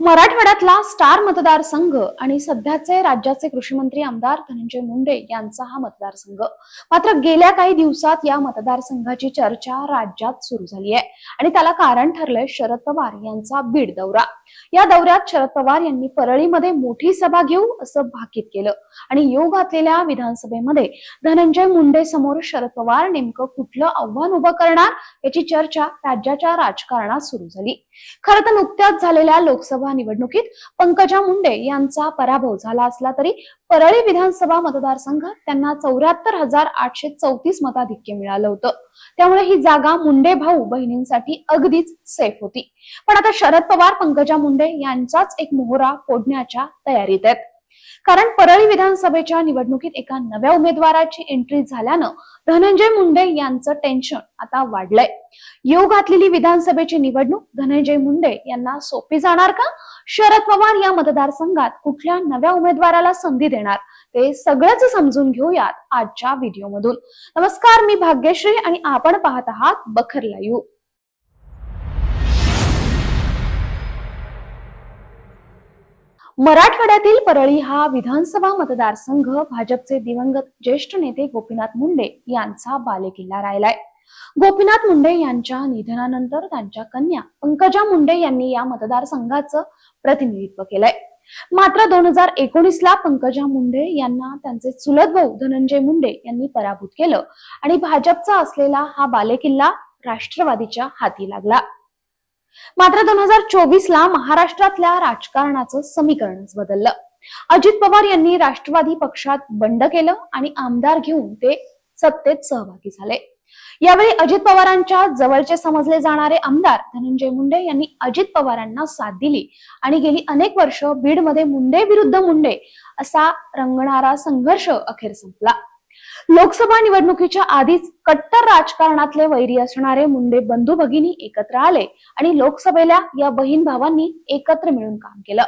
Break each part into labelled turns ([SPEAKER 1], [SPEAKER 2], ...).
[SPEAKER 1] मराठवाड्यातला स्टार मतदारसंघ आणि सध्याचे राज्याचे कृषी मंत्री आमदार धनंजय मुंडे यांचा हा मतदारसंघ. मात्र गेल्या काही दिवसात या मतदारसंघाची चर्चा राज्यात सुरू झाली आहे आणि त्याला कारण ठरलंय शरद पवार यांचा बीड दौरा. या दौऱ्यात शरद पवार यांनी परळीमध्ये मोठी सभा घेऊ असं भाकीत केलं. आणि योग घातलेल्या विधानसभेमध्ये धनंजय मुंडे समोर शरद पवार नेमकं कुठलं आव्हान उभं करणार याची चर्चा राज्याच्या राजकारणात सुरू झाली. खरं तर नुकत्याच झालेल्या लोकसभा निवडणुकीत पंकजा मुंडे यांचा पराभव झाला असला तरी परळी विधानसभा मतदारसंघात त्यांना चौऱ्याहत्तर हजार आठशे चौतीस मताधिक्य मिळालं होतं. त्यामुळे ही जागा मुंडे भाऊ बहिणींसाठी अगदीच सेफ होती. पण आता शरद पवार पंकजा मुंडे यांचाच एक मोहरा फोडण्याच्या तयारीत आहेत. कारण परळी विधानसभेच्या निवडणुकीत एका नव्या उमेदवाराची एंट्री झाल्यानं धनंजय मुंडे यांचं टेन्शन आता वाढलंय. येऊ घातलेली विधानसभेची निवडणूक धनंजय मुंडे यांना सोपी जाणार का? शरद पवार या मतदारसंघात कुठल्या नव्या उमेदवाराला संधी देणार? ते सगळंच समजून घेऊयात आजच्या व्हिडिओमधून नमस्कार मी भाग्यश्री आणि आपण पाहत आहात बखर लाईव्ह. मराठवाड्यातील परळी हा विधानसभा मतदारसंघ भाजपचे दिवंगत ज्येष्ठ नेते गोपीनाथ मुंडे यांचा बालेकिल्ला राहिलाय. गोपीनाथ मुंडे यांच्या निधनानंतर त्यांच्या कन्या पंकजा मुंडे यांनी या मतदारसंघाचं प्रतिनिधित्व केलंय. मात्र दोन हजार एकोणीस ला पंकजा मुंडे यांना त्यांचे चुलत भाऊ धनंजय मुंडे यांनी पराभूत केलं आणि भाजपचा असलेला हा बालेकिल्ला राष्ट्रवादीच्या हाती लागला. मात्र दोन हजार चोवीस ला महाराष्ट्रातल्या राजकारणाचं समीकरणच बदललं. अजित पवार यांनी राष्ट्रवादी पक्षात बंड केलं आणि आमदार घेऊन ते सत्तेत सहभागी झाले. यावेळी अजित पवारांच्या जवळचे समजले जाणारे आमदार धनंजय मुंडे यांनी अजित पवारांना साथ दिली आणि गेली अनेक वर्ष बीडमध्ये मुंडे विरुद्ध मुंडे असा रंगणारा संघर्ष अखेर संपला. लोकसभा निवडणुकीच्या आधीच कट्टर राजकारणातले वैरी असणारे मुंडे बंधू भगिनी एकत्र आले आणि लोकसभेला या बहीण भावांनी एकत्र मिळून काम केलं.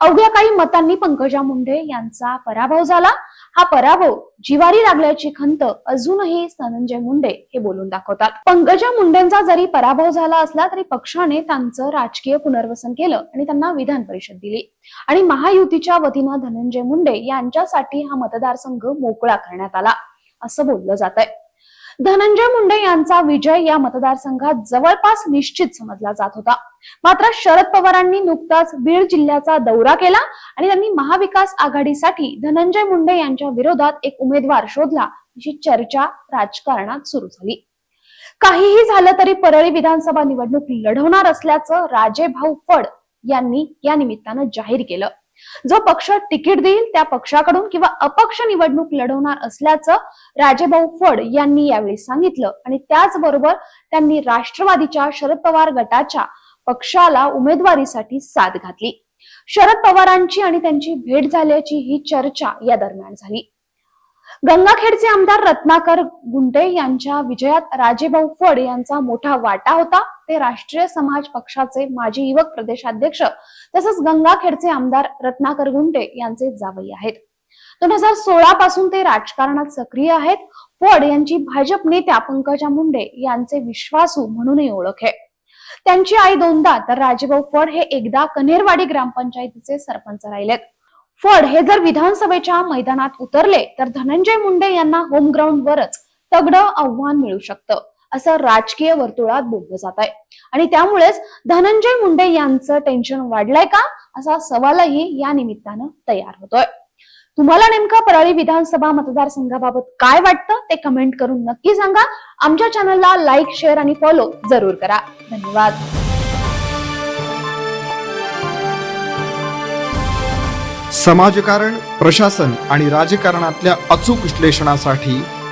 [SPEAKER 1] अवघ्या काही मतांनी पंकजा मुंडे यांचा पराभव झाला. हा पराभव जिवारी लागल्याची खंत अजूनही धनंजय मुंडे हे बोलून दाखवतात. पंकजा मुंडेंचा जरी पराभव झाला असला तरी पक्षाने त्यांचं राजकीय पुनर्वसन केलं आणि त्यांना विधान परिषद दिली. आणि महायुतीच्या वतीनं धनंजय मुंडे यांच्यासाठी हा मतदारसंघ मोकळा करण्यात आला. असं बोललं जात आहे धनंजय मुंडे यांचा विजय या मतदारसंघात जवळपास निश्चित समजला जात होता. मात्र शरद पवारांनी नुकताच बीड जिल्ह्याचा दौरा केला आणि त्यांनी महाविकास आघाडीसाठी धनंजय मुंडे यांच्या विरोधात एक उमेदवार शोधला अशी चर्चा राजकारणात सुरू झाली. काहीही झालं तरी परळी विधानसभा निवडणूक लढवणार असल्याचं राजे भाऊ फड यांनी या निमित्तानं जाहीर केलं. जो पक्ष तिकीट देईल त्या पक्षाकडून किंवा अपक्ष निवडणूक लढवणार असल्याचं राजेभाऊ फड यांनी यावेळी सांगितलं. आणि त्याचबरोबर त्यांनी राष्ट्रवादीच्या शरद पवार गटाच्या पक्षाला उमेदवारीसाठी साथ घातली. शरद पवारांची आणि त्यांची भेट झाल्याची ही चर्चा या दरम्यान झाली. गंगाखेडचे आमदार रत्नाकर गुंडे यांच्या विजयात राजेभाऊ फड यांचा मोठा वाटा होता. ते राष्ट्रीय समाज पक्षाचे माजी युवक प्रदेशाध्यक्ष तसंच गंगाखेडचे आमदार रत्नाकर गुंटे यांचे जावई आहेत. दोन हजार सोळा पासून ते राजकारणात सक्रिय आहेत. फड यांची भाजप नेत्या पंकजा मुंडे यांचे विश्वासू म्हणूनही ओळख आहे. त्यांची आई दोनदा तर राजेभाऊ फड हे एकदा कनेरवाडी ग्रामपंचायतीचे सरपंच राहिलेत. फड हे जर विधानसभेच्या मैदानात उतरले तर धनंजय मुंडे यांना होम ग्राउंड वरच तगडं आव्हान मिळू शकतं. असं राजकीय वर्तुळात बोललं जात आहे. आणि त्यामुळेच धनंजय मुंडे यांचं टेन्शन वाढलंय का? असा सवालही या निमित्तानं तयार होतोय. तुम्हाला नेमकं परळी विधानसभा मतदारसंघाबाबत काय वाटतं? ते कमेंट करून नक्की सांगा. आमच्या चॅनलला लाईक शेअर आणि फॉलो जरूर करा. धन्यवाद.
[SPEAKER 2] समाजकारण प्रशासन आणि राजकारणातल्या अचूक विश्लेषणासाठी